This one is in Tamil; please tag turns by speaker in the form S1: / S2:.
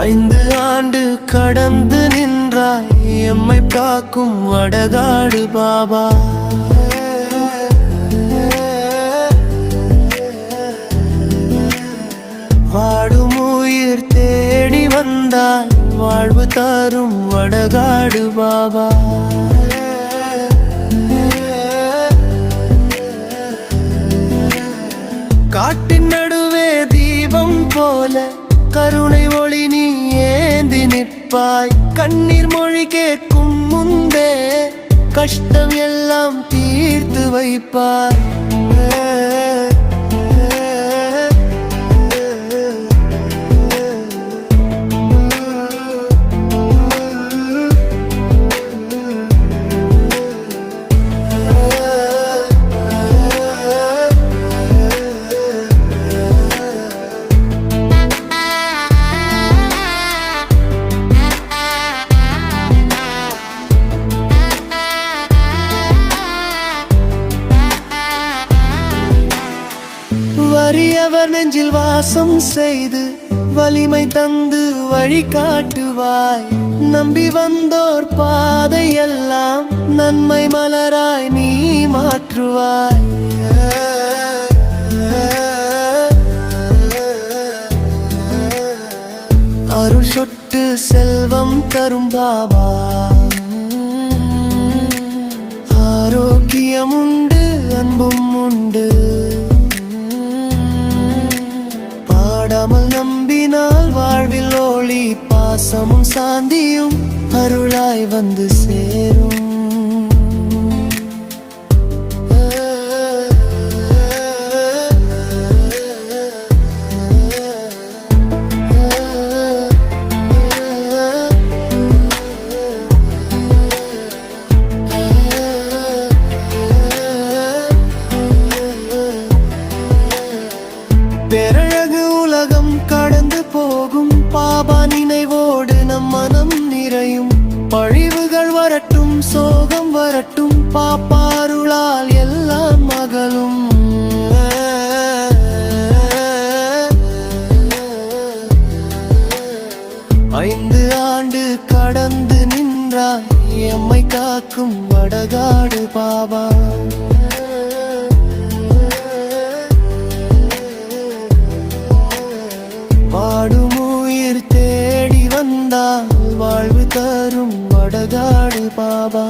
S1: ஐந்து ஆண்டு கடந்து நின்றாய். எம்மை காக்கும் வடகாடு பாபா. வாடும் உயிர் தேடி வந்தாய். வாழ்வு தரும் வடகாடு பாபா. காட்டின் நடுவே தீபம் போல கருணை நிற்பாய் கண்ணீர் மொழி கேட்கும் முன்பே கஷ்டம் எல்லாம் தீர்த்து வைப்பாய் அறியவர் நெஞ்சில் வாசம் செய்து வலிமை தந்து வழி காட்டுவாய். நம்பி வந்தோர் பாதையெல்லாம் நன்மை மலராய் நீ மாற்றுவாய். அருள் சொட்டு செல்வம் தரும் பாபா. ஆரோக்கியம் உண்டு அன்பும் உண்டு. இல்லாமல் நம்பினால் வாழ்வில் ஒளி பாசமும் சாந்தியும் அருளாய் வந்து சேரும். பேரழகு ஐந்து ஆண்டு கடந்து நின்றாய். எம்மை காக்கும் வடகாடு பாபா. பாடும் உயிர் தேடி வந்தால் வாழ்வு தரும் வடகாடு பாபா.